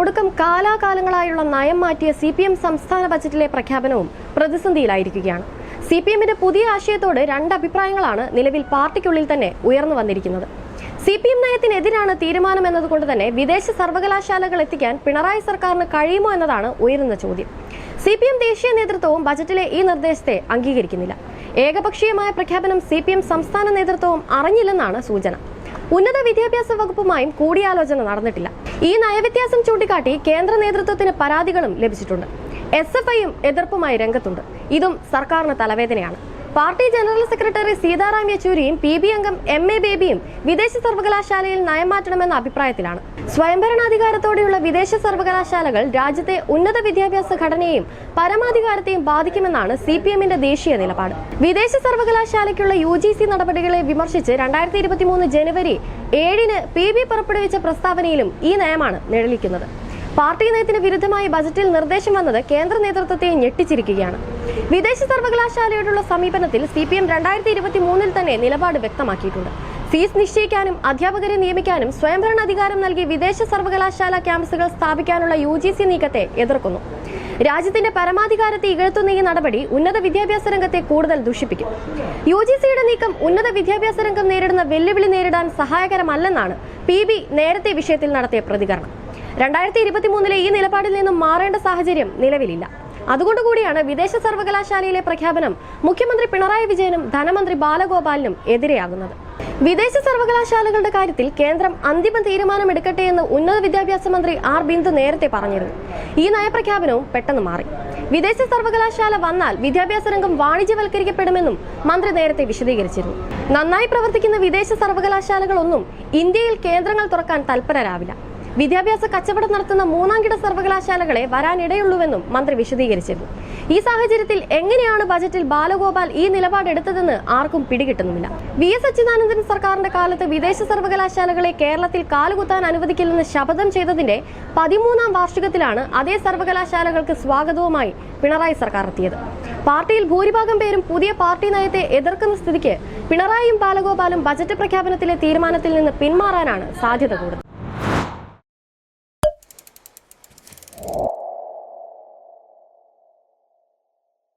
ഒടുക്കം കാലാകാലങ്ങളായുള്ള നയം മാറ്റിയ സി പി എം സംസ്ഥാന ബജറ്റിലെ പ്രഖ്യാപനവും പ്രതിസന്ധിയിലായിരിക്കുകയാണ്. സി പി എമ്മിന്റെ പുതിയ ആശയത്തോട് രണ്ട് അഭിപ്രായങ്ങളാണ് നിലവിൽ പാർട്ടിക്കുള്ളിൽ തന്നെ ഉയർന്നു വന്നിരിക്കുന്നത്. സി പി എം നയത്തിനെതിരാണ് തീരുമാനം എന്നതുകൊണ്ട് തന്നെ വിദേശ സർവകലാശാലകൾ എത്തിക്കാൻ പിണറായി സർക്കാരിന് കഴിയുമോ എന്നതാണ് ഉയരുന്ന ചോദ്യം. സി പി എം ദേശീയ നേതൃത്വവും ബജറ്റിലെ ഈ നിർദ്ദേശത്തെ അംഗീകരിക്കുന്നില്ല. ഏകപക്ഷീയമായ പ്രഖ്യാപനം സി പി എം സംസ്ഥാന നേതൃത്വവും അറിഞ്ഞില്ലെന്നാണ് സൂചന. ഉന്നത വിദ്യാഭ്യാസ വകുപ്പുമായും കൂടിയാലോചന നടന്നിട്ടില്ല. ഈ നയവ്യത്യാസം ചൂണ്ടിക്കാട്ടി കേന്ദ്ര നേതൃത്വത്തിന് പരാതികളും ലഭിച്ചിട്ടുണ്ട്. എസ് എഫ് ഐയും എതിർപ്പുമായി രംഗത്തുണ്ട്. ഇതും സർക്കാരിന് തലവേദനയാണ്. പാർട്ടി ജനറൽ സെക്രട്ടറി സീതാറാം യെച്ചൂരിയും പി ബി അംഗം എം എ ബേബിയും വിദേശ സർവകലാശാലയിൽ നയം മാറ്റണമെന്ന അഭിപ്രായത്തിലാണ്. സ്വയംഭരണാധികാരത്തോടെയുള്ള വിദേശ സർവകലാശാലകൾ രാജ്യത്തെ ഉന്നത വിദ്യാഭ്യാസ ഘടനയെയും പരമാധികാരത്തെയും ബാധിക്കുമെന്നാണ് സി പി എമ്മിന്റെ ദേശീയ നിലപാട്. വിദേശ സർവകലാശാലയ്ക്കുള്ള യു ജി സി നടപടികളെ വിമർശിച്ച് രണ്ടായിരത്തി ഇരുപത്തിമൂന്ന് ജനുവരി ഏഴിന് പി ബി പുറപ്പെടുവിച്ച പ്രസ്താവനയിലും ഈ നയമാണ് നിഴലിക്കുന്നത്. പാർട്ടി നയത്തിന് വിരുദ്ധമായി ബജറ്റിൽ നിർദ്ദേശം വന്നത് കേന്ദ്ര നേതൃത്വത്തെ ഞെട്ടിച്ചിരിക്കുകയാണ്. വിദേശ സർവകലാശാലയോടുള്ള സമീപനത്തിൽ സി പി എം രണ്ടായിരത്തി ഇരുപത്തി മൂന്നിൽ തന്നെ നിലപാട് വ്യക്തമാക്കിയിട്ടുണ്ട്. ഫീസ് നിശ്ചയിക്കാനും അധ്യാപകരെ നിയമിക്കാനും സ്വയംഭരണ അധികാരം നൽകി വിദേശ സർവകലാശാല ക്യാമ്പസുകൾ സ്ഥാപിക്കാനുള്ള യു ജി സി നീക്കത്തെ എതിർക്കുന്നു. രാജ്യത്തിന്റെ പരമാധികാരത്തെ ഇകഴ്ത്തുന്ന ഈ നടപടി ഉന്നത വിദ്യാഭ്യാസ രംഗത്തെ കൂടുതൽ ദുഷിപ്പിക്കും. യു ജി സിയുടെ നീക്കം ഉന്നത വിദ്യാഭ്യാസ രംഗം നേരിടുന്ന വെല്ലുവിളി നേരിടാൻ സഹായകരമല്ലെന്നാണ് പി ബി നേരത്തെ വിഷയത്തിൽ നടത്തിയ പ്രതികരണം. രണ്ടായിരത്തി ഇരുപത്തി മൂന്നിലെ ഈ നിലപാടിൽ നിന്നും മാറേണ്ട സാഹചര്യം നിലവിലില്ല. അതുകൊണ്ടുകൂടിയാണ് വിദേശ സർവകലാശാലയിലെ പ്രഖ്യാപനം മുഖ്യമന്ത്രി പിണറായി വിജയനും ധനമന്ത്രി ബാലഗോപാലിനും എതിരെയാകുന്നത്. വിദേശ സർവകലാശാലകളുടെ കാര്യത്തിൽ കേന്ദ്രം അന്തിമ തീരുമാനം എടുക്കട്ടെ എന്ന് ഉന്നത വിദ്യാഭ്യാസ മന്ത്രി ആർ. ബിന്ദു നേരത്തെ പറഞ്ഞിരുന്നു. ഈ നയപ്രഖ്യാപനവും പെട്ടെന്ന് മാറി. വിദേശ സർവകലാശാല വന്നാൽ വിദ്യാഭ്യാസ രംഗം വാണിജ്യവൽക്കരിക്കപ്പെടുമെന്നും മന്ത്രി നേരത്തെ വിശദീകരിച്ചിരുന്നു. നന്നായി പ്രവർത്തിക്കുന്ന വിദേശ സർവകലാശാലകളൊന്നും ഇന്ത്യയിൽ കേന്ദ്രങ്ങൾ തുറക്കാൻ തൽപരരാവില്ല. വിദ്യാഭ്യാസ കച്ചവടം നടത്തുന്ന മൂന്നാംകിട സർവകലാശാലകളെ വരാനിടയുള്ളൂവെന്നും മന്ത്രി വിശദീകരിച്ചിരുന്നു. ഈ സാഹചര്യത്തിൽ എങ്ങനെയാണ് ബജറ്റിൽ ബാലഗോപാൽ ഈ നിലപാടെടുത്തതെന്ന് ആർക്കും പിടികിട്ടുന്നുമില്ല. വി എസ് അച്യുതാനന്ദൻ സർക്കാരിന്റെ കാലത്ത് വിദേശ സർവകലാശാലകളെ കേരളത്തിൽ കാലുകുത്താൻ അനുവദിക്കില്ലെന്ന് ശപഥം ചെയ്തതിന്റെ പതിമൂന്നാം വാർഷികത്തിലാണ് അതേ സർവകലാശാലകൾക്ക് സ്വാഗതവുമായി പിണറായി സർക്കാർ എത്തിയത്. പാർട്ടിയിൽ ഭൂരിഭാഗം പേരും പുതിയ പാർട്ടി നയത്തെ എതിർക്കുന്ന സ്ഥിതിക്ക് പിണറായിയും ബാലഗോപാലും ബജറ്റ് പ്രഖ്യാപനത്തിലെ തീരുമാനത്തിൽ നിന്ന് പിന്മാറാനാണ് സാധ്യത കൂടുതൽ.